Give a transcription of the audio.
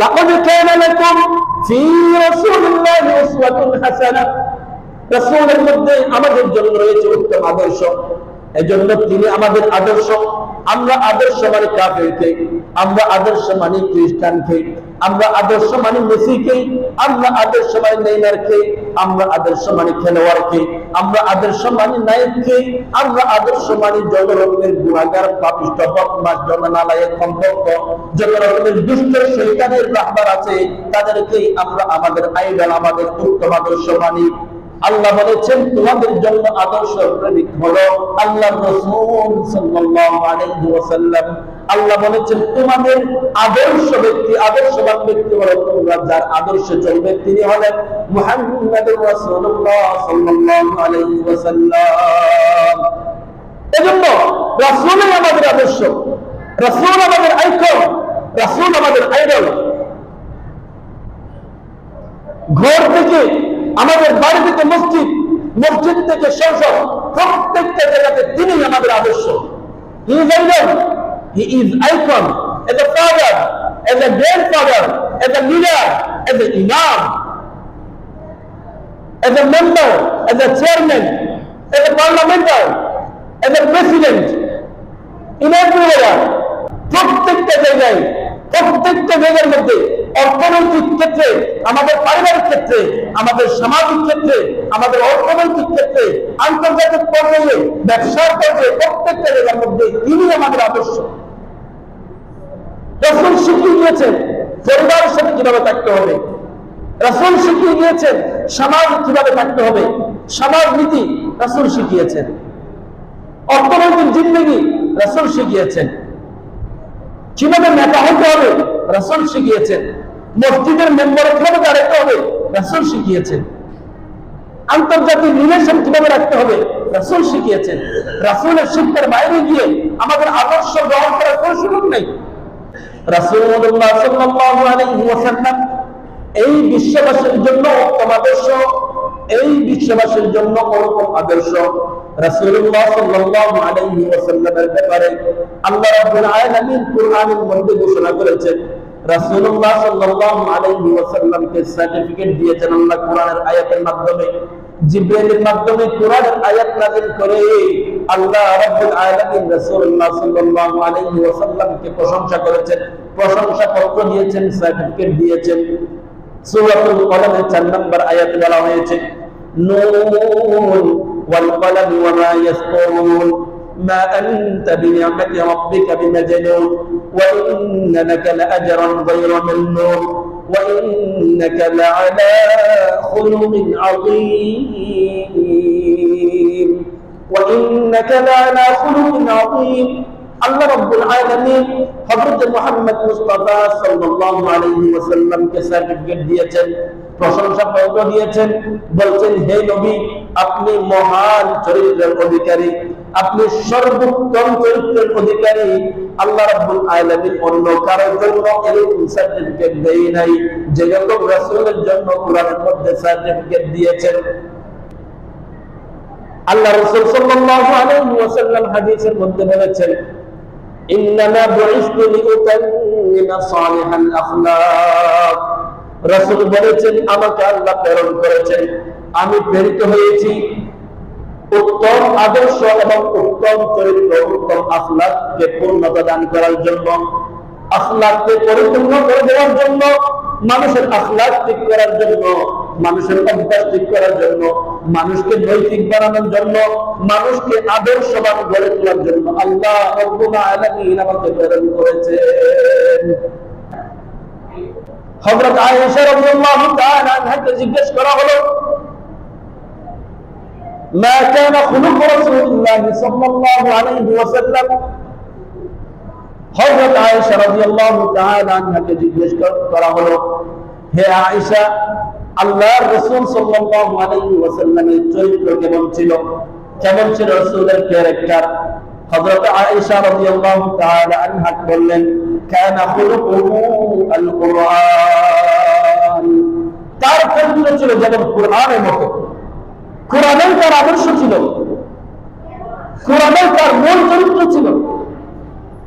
লাকাদ কানা লাকুম ফি রাসূলিল্লাহি উসওয়াতুন হাসানাহ রাসূলের মধ্যে আমাদের জন্য রয়েছে উত্তম আদর্শ এজন্য তিনি আমাদের আদর্শ, আমরা আদর্শ মানে কাফেরকে আমরা আদর্শ মানে খ্রিস্টানকে আমরা আদর্শ মানে মেসিকে আমরা আদর্শ মানে নেইমারকে আমরা আদর্শ মানে খেলোয়াড়কে আমরা আদর্শ মানে নায়ককে আমরা আদর্শ মানে যত রকমের গুণাগার পাপিষ্ট বদমাস জননালয়ের সম্পর্ক যত রকমের দুষ্ট শৈতানের রাহবার আছে, তাদেরকেই আমরা আমাদের আইডল, আমাদের উত্তম আদর্শ মানি আল্লাহ বলেছেন, তোমাদের জন্য আদর্শ প্রেমিক হলো আল্লাহ আল্লাহ বলেছেন, তোমাদের আদর্শ ব্যক্তি, আদর্শবান ব্যক্তি হলো তোমরা, যার আদর্শে চলবে তিনি হলেন এজন্য রাসূলই আমাদের আদর্শ, রাসূল আমাদের আইকন, রাসূল আমাদের আইডল। ঘর থেকে আমাদের বাড়ি থেকে মসজিদ মসজিদ থেকে সংসদ প্রত্যেকটা জায়গাতে তিনি আমাদের আদর্শ। He is idol he is icon as a father as a grandfather as a leader as a imam as a member, as a chairman, president, in everywhere, প্রত্যেকটা জায়গায় প্রত্যেকটা জায়গার মধ্যে, অর্থনৈতিক ক্ষেত্রে, আমাদের পারিবারিক ক্ষেত্রে, আমাদের সামাজিক ক্ষেত্রে, আমাদের অর্থনৈতিক ক্ষেত্রে, আন্তর্জাতিক পর্যায়ে, ব্যবসার পর্যায়ে প্রত্যেকটা জায়গার মধ্যে তিনি আমাদের আদর্শ। রসুল শিখিয়ে দিয়েছেন, পরিবারের সাথে কীভাবে থাকতে হবে। রাসুল শিখিয়ে দিয়েছেন, সমাজ কীভাবে থাকতে হবে। সমাজ নীতি রাসুল শিখিয়েছেন। অর্থনৈতিক জিন্দগি রাসুল শিখিয়েছেন। কীভাবে নেতা হতে হবে? রাসুল শিখিয়েছেন। মসজিদের মেম্বার কীভাবে দাঁড়াতে হবে? রাসুল শিখিয়েছেন। আন্তর্জাতিক রিলেশন কীভাবে রাখতে হবে? রাসুল শিখিয়েছেন। রাসুলের শিক্ষার বাইরে গিয়ে আমাদের আদর্শ গ্রহণ করার কোনো সুযোগ নেই। রাসূলুল্লাহ সাল্লাল্লাহু আলাইহি ওয়াসাল্লাম এই বিশ্ববাসীর জন্য উত্তম আদর্শ, এই বিশ্ববাসীর জন্য ওরকম আদর্শ রাসূলুল্লাহ সাল্লাল্লাহু প্রশংসা করেছেন প্রশংসা পত্র দিয়েছেন সার্টিফিকেট দিয়েছেন। সূরাতুল কলমের 4 নম্বর আয়াতে বলা হয়েছে নুন ওয়াল কলমি ওয়া মা ইয়াসতুরুন ما أنت بنعمة ربك بمجنون وإن لك لأجرا غير ممنون وإنك لعلى خلق عظيم وإنك لعلى خلق عظيم আল্লাহ রাব্বুল আলামিন হযরত মুহাম্মদ মুস্তাফা সাল্লাল্লাহু আলাইহি ওয়াসাল্লামকে সার্টিফিকেট দিয়েছেন প্রশংসা পত্র দিয়েছেন বলছেন হে নবী আপনি মহান চরিত্রের অধিকারী, আপনি সর্বোত্তম চরিত্রের অধিকারী। আল্লাহ রাব্বুল আলামিন অন্য কারোর জন্য এরকম সার্টিফিকেট দেই নাই যেরকম রাসূলের জন্য কোরআনের মধ্যে সার্টিফিকেট দিয়েছেন। আল্লাহ রাসূল সাল্লাল্লাহু আলাইহি ওয়াসাল্লাম হাদিসের মধ্যে বলেছেন, ইন্নামা বুইসতু লিউতাম্মিমা সালিহাল আখলাক। রাসূল বলেছেন, আমাকে আল্লাহ প্রেরণ করেছেন। আমি প্রেরিত হয়েছি উত্তম আদর্শ এবং উত্তম চরিত্র, উত্তম আখলাককে পূর্ণতা দান করার জন্য পরিপূর্ণ করে দেওয়ার জন্য, মানুষের আখলাক ঠিক করার জন্য, মানুষের অভ্যাস ঠিক করার জন্য, মানুষকে নৈতিক বানানোর জন্য, মানুষকে আদর্শবান গড়ে তোলার জন্য আল্লাহ আমাকে প্রেরণ করেছেন। জিজ্ঞেস করা হলো হে আয়েশা, আল্লাহর রাসূল সাল্লাল্লাহু চরিত্র কেমন ছিল? কেমন ছিল রাসূলের ক্যারেক্টার? হযরত আয়েশা রাদিয়াল্লাহু তাআলা আনহা বললেন, কানা খুলুকুহু আল কুরআন তার চরিত্র ছিল যেমন কোরআনের মতো। কোরআনের তার আদর্শ ছিল। কোরআনের তার মূল চরিত্র ছিল।